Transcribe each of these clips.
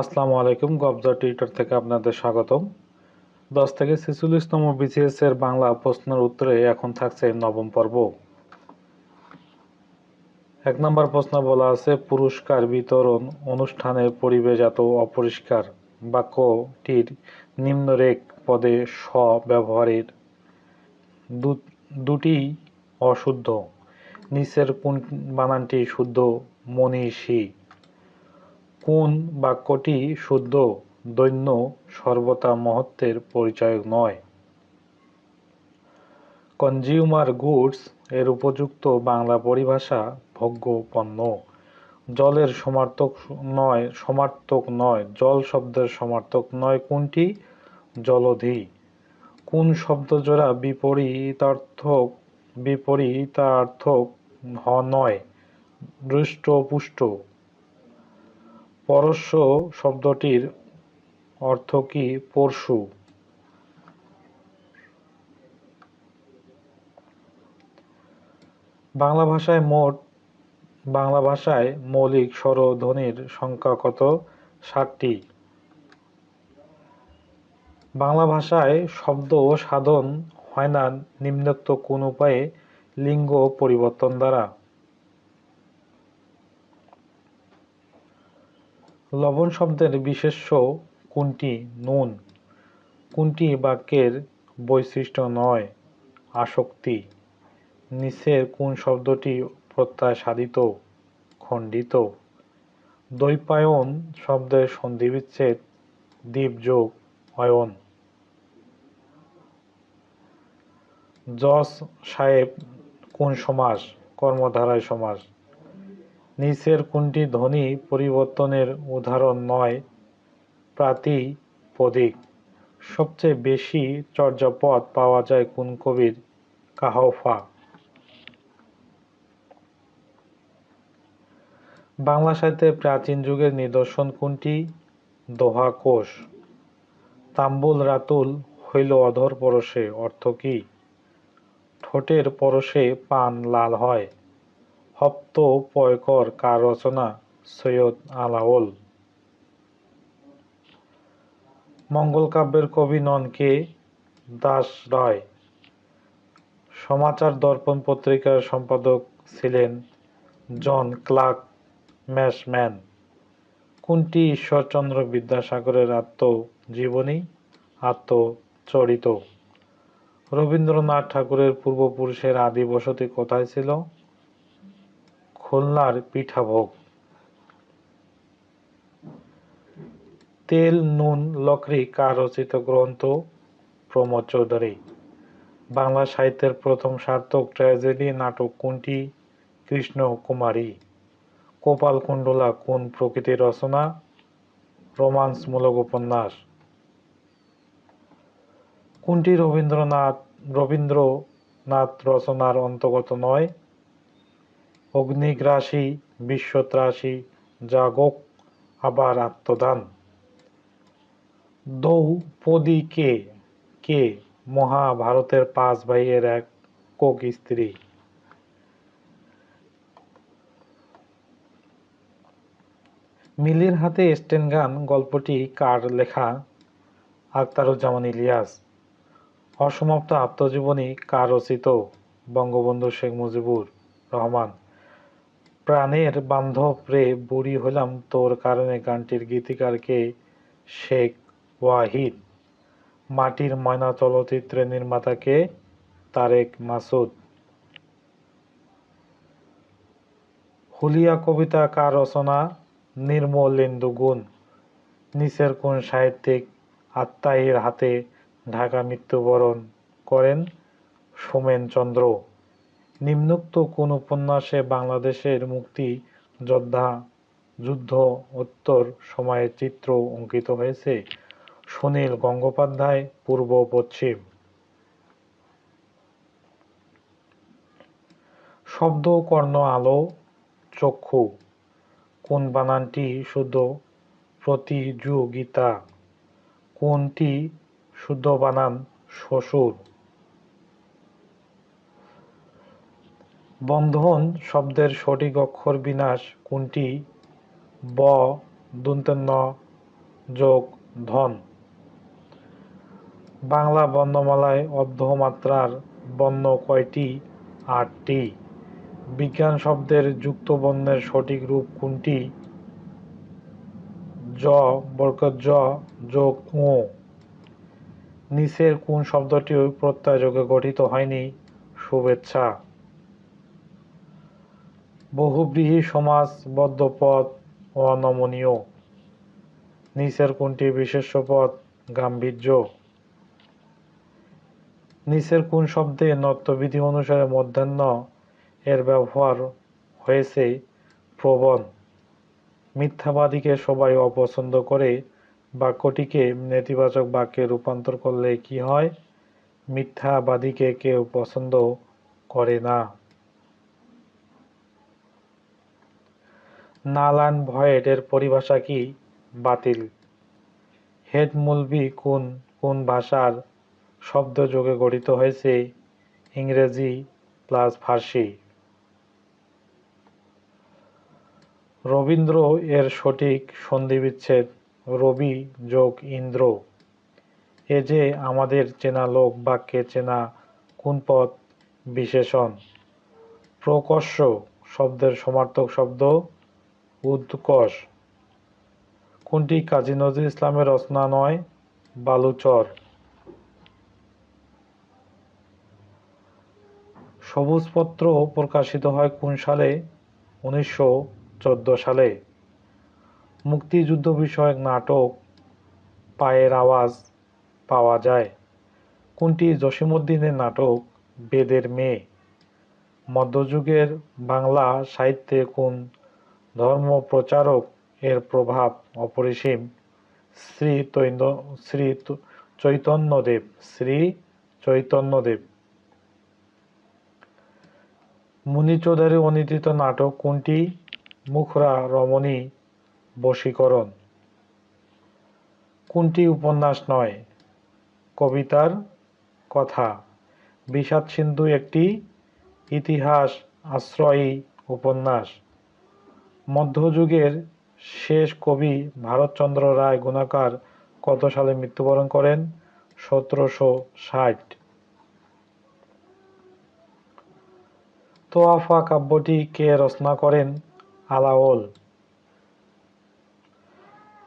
আসসালামু আলাইকুম গবজা টিউটার থেকে আপনাদের স্বাগতম। দশ থেকে ছেচল্লিশতম বিসিএস এর বাংলা প্রশ্নের উত্তরে এখন থাকছে নবম পর্ব। এক নম্বর প্রশ্ন বলা আছে, পুরস্কার বিতরণ অনুষ্ঠানে পরিবেশ এত অপরিষ্কার। বাক্যটির নিম্নরেখ পদে স ব্যবহারের দুটি অশুদ্ধ। নিচের কোন বানানটি শুদ্ধ, মনীষী? কোন বাক্যটি শুদ্ধ, দৈন্য, সর্বতা, মহত্বের পরিচয় নয়? কনজিউমার গুডস এর উপযুক্ত বাংলা পরিভাষা ভোগ্য পণ্য। জলের সমার্থক নয় সমার্থক নয়, জল শব্দের সমার্থক নয় কোনটি? জলধি। কোন শব্দজোড়া বিপরীতার্থক বিপরীতার্থক নয়? দৃষ্ট পুষ্ট পরশ্ব শব্দটির অর্থ কি? পরশু। বাংলা ভাষায় মোট, বাংলা ভাষায় মৌলিক স্বরধ্বনির সংখ্যা কত? ষাটটি। বাংলা ভাষায় শব্দ সাধন হয় না নিম্নোক্ত কোন উপায়ে লিঙ্গ পরিবর্তন দ্বারা। লবণ শব্দের বিশেষ্য কোনটি? নুন। কোনটি বাক্যের বৈশিষ্ট্য নয়? আসক্তি। নিচের কোন শব্দটি প্রত্যয় সাধিত খণ্ডিত? দ্বৈপায়ন শব্দের সন্ধিবিচ্ছেদ দ্বীপযোগ অয়ন। জজ সাহেব, কোন সমাস? কর্মধারায় সমাস। নিচের কোনটি ধ্বনি পরিবর্তনের উদাহরণ নয়? প্রাতিপদিক সবচেয়ে বেশি চর্যাপদ পাওয়া যায় কোন কবির? কাহফা বাংলা সাহিত্যে প্রাচীন যুগের নিদর্শন কোনটি? দোহা কোষ তাম্বুল রাতুল হইল অধর পরশে, অর্থ কি? ঠোঁটের পরশে পান লাল হয়। হপ্ত পয়কর কার রচনা সৈয়দ আলাওল মঙ্গল কাব্যের কবি নন কে? দাস রায়। সমাচার দর্পণ পত্রিকার সম্পাদক ছিলেন জন ক্লার্ক ম্যাশম্যান। কোনটি ঈশ্বরচন্দ্র বিদ্যাসাগরের আত্মজীবনী? আত্মচরিত। রবীন্দ্রনাথ ঠাকুরের পূর্বপুরুষের আদি বসতি কোথায় ছিল? খুলনার পিঠাভোগ। তেল, নুন, লকড়ি কার রচিত গ্রন্থ, প্রমোদ চৌধুরী। বাংলা সাহিত্যের প্রথম সার্থক ট্র্যাজেডি নাটক কোনটি? কৃষ্ণ কুমারী। কোপাল কুণ্ডলা কোন প্রকৃতির রচনা? রোমান্সমূলক উপন্যাস। কোনটি রবীন্দ্রনাথ রবীন্দ্রনাথ রচনার অন্তর্গত নয়? অগ্নিগ্রাসী, বিশ্বত্রাসী, জাগক, আবার আত্মদান। দ্রৌপদী কে কে মহাভারতের পাঁচ ভাইয়ের এক কোক স্ত্রী? মিলির হাতে স্টেনগান গল্পটি কার লেখা? আখতারুজ্জামান ইলিয়াস। অসমাপ্ত আত্মজীবনী কার রচিত? বঙ্গবন্ধু শেখ মুজিবুর রহমান। প্রাণের বান্ধব রে বুড়ি হলাম তোর কারণে গানটির গীতিকারকে শেখ ওয়াহিদ। মাটির ময়না চলচ্চিত্রের নির্মাতাকে তারেক মাসুদ। হুলিয়া কবিতা কার রচনা? নির্মলেন্দু গুণ। নিচের কোন সাহিত্যিক আত্মাইয়ের হাতে ঢাকা মৃত্যুবরণ করেন? সোমেন চন্দ্র। নিম্নোক্ত কোন উপন্যাসে বাংলাদেশের মুক্তি, যোদ্ধা, যুদ্ধ, উত্তর সময়ের চিত্র অঙ্কিত হয়েছে? সুনীল গঙ্গোপাধ্যায়, পূর্ব পশ্চিম। শব্দ, কর্ণ, আলো, চক্ষু। কোন বানানটি শুদ্ধ? প্রতিযোগিতা। কোনটি শুদ্ধ বানান? শ্বশুর। বন্ধন শব্দের সঠিক অক্ষর বিন্যাস কোনটি? ব ন যোগ, ধন। বাংলা বর্ণমালায় অর্ধমাত্রার বর্ণ কয়টি? আটটি। বিজ্ঞান শব্দের যুক্ত বর্ণের সঠিক রূপ কোনটি? জ বরকত যোগ ও নিচের কোন শব্দটি প্রত্যয় যোগে গঠিত হয়নি? শুভেচ্ছা। বহুব্রীহি বদ্ধ পদ অনমনীয়। নিচের কোনটি বিশেষ্য পদ গাম্ভীর্য। নিচের কোন শব্দে নত্যবিধি অনুসারে মধ্যাহ্ন এর ব্যবহার হয়েছে প্রবণ। মিথ্যাবাদীকে সবাই অপছন্দ করে বাক্যটিকে নেতিবাচক বাক্যে রূপান্তর করলে কি হয়? মিথ্যাবাদীকে কেউ পছন্দ করে না। নালান ভয়েড এর পরিভাষা কি বাতিল? হেড মুলবি কোন কোন ভাষার শব্দ যোগে গঠিত হয়েছে? ইংরেজি প্লাস ফার্সি। রবীন্দ্র এর সঠিক সন্ধিবিচ্ছেদ রবি যোগ ইন্দ্র। এ যে আমাদের চেনা লোক বাক্যে চেনা কোন পদ বিশেষণ? প্রকর্ষ শব্দের সমার্থক শব্দ উৎকর্ষ কোনটি কাজী নজরুল ইসলামের রচনা নয় বালুচর। সবুজপত্র প্রকাশিত হয় কোন সালে? উনিশশো চোদ্দ সালে। মুক্তিযুদ্ধ বিষয়ক নাটক, পায়ের আওয়াজ পাওয়া যায়। কোনটি জসিমুদ্দিনের নাটক, বেদের মেয়ে? মধ্যযুগের বাংলা সাহিত্যে কোন ধর্ম প্রচারক এর প্রভাব অপরিসীম। শ্রী তৈন শ্রী চৈতন্যদেব শ্রী চৈতন্যদেব। মুনি চৌধুরী অনুদিত নাটক কোনটি? মুখরা রমণী, বশীকরণ। কোনটি উপন্যাস নয়? কবিতার কথা। বিষাদ সিন্ধু একটি ইতিহাস আশ্রয়ী উপন্যাস। মধ্যযুগের শেষ কবি ভারতচন্দ্র রায় গুণাকার কত সালে মৃত্যুবরণ করেন? সতেরোশো ষাট। তোয়াফা কাব্যটি কে রচনা করেন? আলাওল।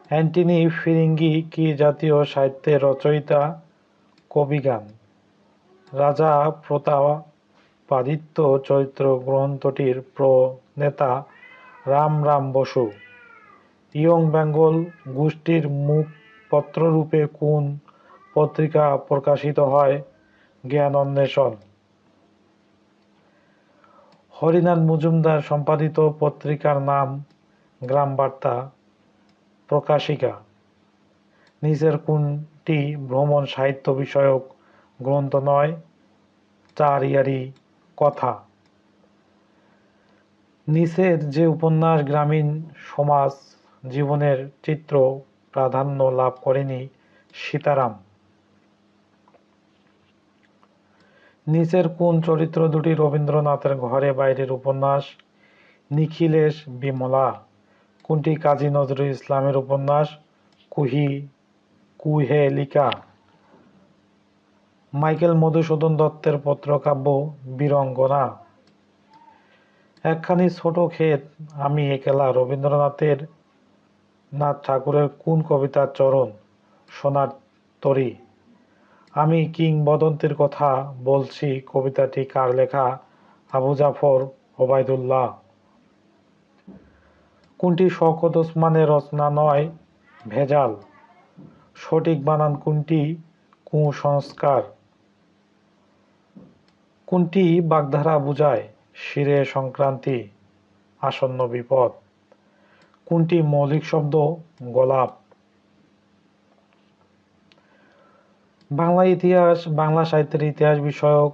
অ্যান্টনি ফিরিঙ্গি কি জাতীয় সাহিত্যের রচয়িতা? কবিগান। রাজা প্রতাপাদিত্য চরিত্র গ্রন্থটির প্রণেতা রাম রাম বসু। ইয়ং বেঙ্গল গোষ্ঠীর মুখপত্ররূপে কোন পত্রিকা প্রকাশিত হয়? জ্ঞান অন্বেষণ। হরিনাথ মজুমদার সম্পাদিত পত্রিকার নাম গ্রাম বার্তা প্রকাশিকা। নিচের কোনটি ভ্রমণ সাহিত্য বিষয়ক গ্রন্থ নয়? চার ইয়ারি কথা। নিচের যে উপন্যাস গ্রামীণ সমাজ জীবনের চিত্র প্রাধান্য লাভ করেনি সীতারাম। নিচের কোন চরিত্র দুটি রবীন্দ্রনাথের ঘরে বাইরের উপন্যাস? নিখিলেশ বিমলা। কোনটি কাজী নজরুল ইসলামের উপন্যাস? কুহি, কুহেলিকা। মাইকেল মধুসূদন দত্তের পত্রকাব্য বীরঙ্গনা একখানি ছোট ক্ষেত আমি একেলা রবীন্দ্রনাথের নাথ ঠাকুরের কোন কবিতার চরণ সোনার তরী? আমি কিংবদন্তির কথা বলছি কবিতাটি কার লেখা? আবু জাফর ওবায়দুল্লাহ। কোনটি শওকত ওসমানের রচনা নয়? ভেজাল। সঠিক বানান কোনটি? কুসংস্কার। কোনটি বাগধারা বুঝায়? শিরে সংক্রান্তি, আসন্ন বিপদ। কোনটি মৌলিক শব্দ? গোলাপ। বাংলা ইতিহাস, বাংলা সাহিত্যের ইতিহাস বিষয়ক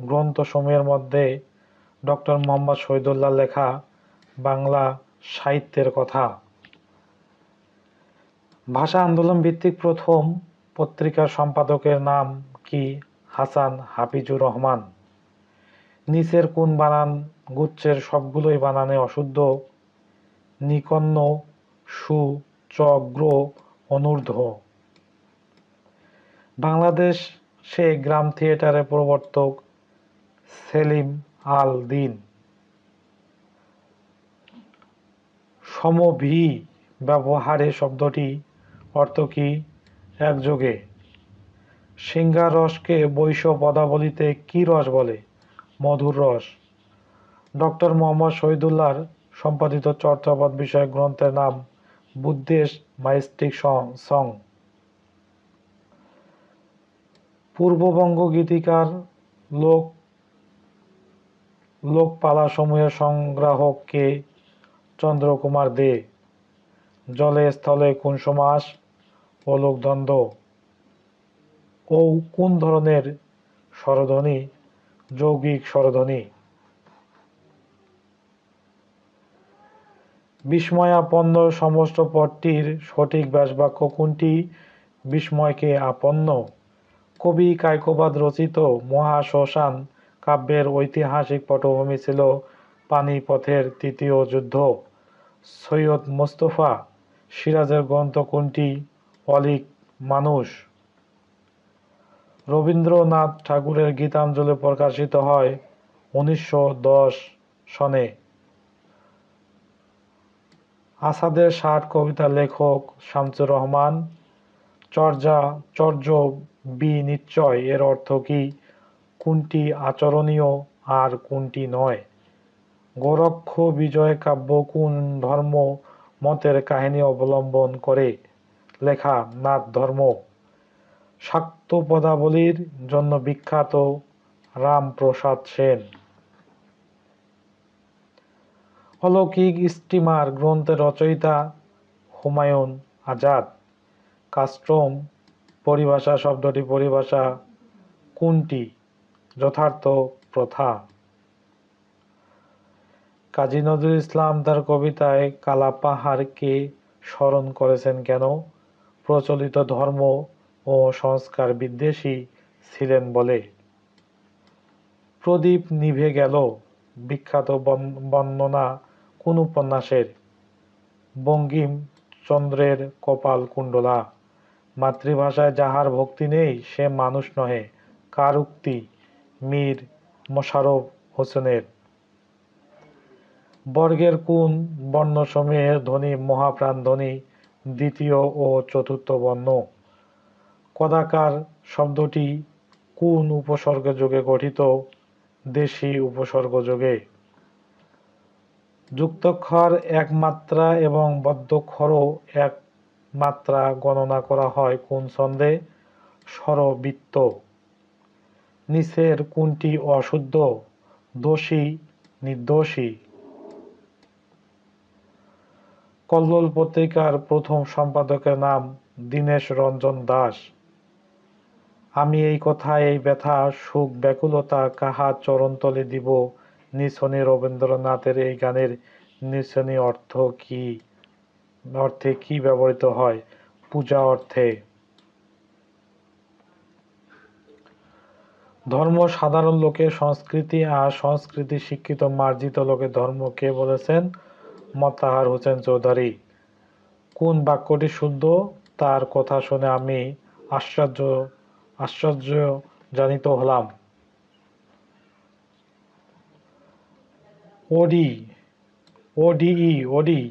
গ্রন্থসমূহের মধ্যে ডক্টর মোহাম্মদ শহীদুল্লাহ লেখা বাংলা সাহিত্যের কথা। ভাষা আন্দোলন ভিত্তিক প্রথম পত্রিকার সম্পাদকের নাম কি? হাসান হাফিজুর রহমান। নিচের কোন বানান, গুচ্ছের সবগুলোই বানানে অশুদ্ধ। নিকন্ন, সু চগ্র গ্র বাংলাদেশ সে গ্রাম থিয়েটারের প্রবর্তক সেলিম আল দিন সমভি ব্যবহারে শব্দটি অর্থ কি? একযোগে। সিংহার রসকে বৈশ্য পদাবলিতে কি রস বলে? মধুর রস। ডক্টর মোহাম্মদ শহীদুল্লাহর সম্পাদিত চর্চাপদ বিষয়ক গ্রন্থের নাম বুদ্ধিস্ট মাইস্টিক সং পূর্ববঙ্গ গীতিকার লোক লোকপালাসমূহের সংগ্রাহক কে চন্দ্রকুমার দে। জলে, স্থলে কোন সমাস ও লোকদ্বন্দ্ব। ও কোন ধরনের স্বরধ্বনি যৌগিক স্বরধ্বনি। বিস্ময়াপন্ন সমস্ত পদটির সঠিক ব্যাসবাক্য কোনটি? বিস্ময়কে আপন্ন। কবি কায়কোবাদ রচিত মহাশ্মশান কাব্যের ঐতিহাসিক পটভূমি ছিল পানিপথের তৃতীয় যুদ্ধ। সৈয়দ মোস্তফা সিরাজের গ্রন্থ কোনটি? অলিক মানুষ। রবীন্দ্রনাথ ঠাকুরের গীতাঞ্জলি প্রকাশিত হয় উনিশশো দশ সনে। আসাদের ষাট কবিতা লেখক শামসুর রহমান, চর্যা, চর্য বি নিশ্চয় এর অর্থ কি? কোনটি আচরণীয় আর কোনটি নয়? গোরক্ষ বিজয় কাব্য কোন ধর্ম মতের কাহিনী অবলম্বন করে? লেখা নাথ ধর্ম। শাক্ত পদাবলীর জন্য বিখ্যাত রামপ্রসাদ সেন। অলৌকিক স্টিমার গ্রন্থের রচয়িতা হুমায়ুন আজাদ। কাস্টম পরিভাষা শব্দটি পরিভাষা কোনটি? যথার্থ প্রথা। কাজী নজরুল ইসলাম তার কবিতায় কালাপাহাড়কে স্মরণ করেছেন কেন? প্রচলিত ধর্ম ও সংস্কার বিদ্বেষী ছিলেন বলে। প্রদীপ নিভে গেল। বিখ্যাত বর্ণনা কোন উপন্যাসের বঙ্গিম চন্দ্রের কপাল কুণ্ডলা। মাতৃভাষায় যাহার ভক্তি নেই, সে মানুষ নহে কার উক্তি মীর মোশাররফ হোসেনের। বর্গের কোন বর্ণসমূহের ধ্বনি মহাপ্রাণ ধ্বনি দ্বিতীয় ও চতুর্থ বর্ণ? কদাকার শব্দটি কোন উপসর্গ যোগে গঠিত? দেশি উপসর্গ যোগে। যুক্তক্ষর এক মাত্রা এবং বদ্ধক্ষরও এক মাত্রা গণনা করা হয় কোন ছন্দে? স্বরবৃত্ত। নিচের কোনটি অশুদ্ধ? দোষী, নির্দোষী। কল্লোল পত্রিকার প্রথম সম্পাদকের নাম দীনেশ রঞ্জন দাস। আমি এই কথা এই ব্যথা, সুখ, ব্যাকুলতা কাহা চরণতলে দিব? নিছনি রবীন্দ্রনাথের এই গানের নিছনি অর্থ কি? অর্থে কি ব্যবহৃত হয়? পূজা অর্থে। ধর্ম সাধারণ লোকের সংস্কৃতি আর সংস্কৃতি শিক্ষিত মার্জিত লোকের ধর্ম কে বলেছেন? মতাহার হোসেন চৌধুরী। কোন বাক্যটি শুদ্ধ? তার কথা শুনে আমি আশ্চর্য আশ্চর্য জানিত হলাম। ওডি, ওডিই, ওডি,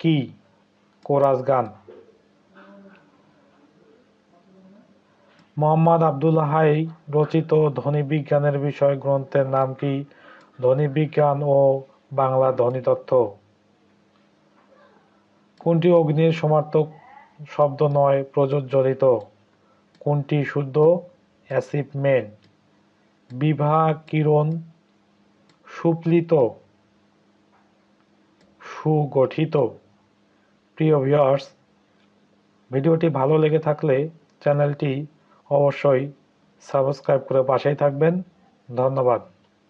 কি কোরাস গান। মোহাম্মদ আব্দুল হাই রচিত ধ্বনিবিজ্ঞানের বিষয় গ্রন্থের নাম কি? ধ্বনিবিজ্ঞান ও বাংলা ধ্বনিতত্ত্ব কোনটি অগ্নির সমার্থক শব্দ নয় প্রযোজ্যরিত কোনটি শুদ্ধ? অ্যাসিভমেন বিভা কিরণ সুপ্লিত সুগঠিত। প্রিয় ভিউয়ার্স ভিডিওটি ভালো লেগে থাকলে চ্যানেলটি অবশ্যই সাবস্ক্রাইব করে পাশেই থাকবেন। ধন্যবাদ।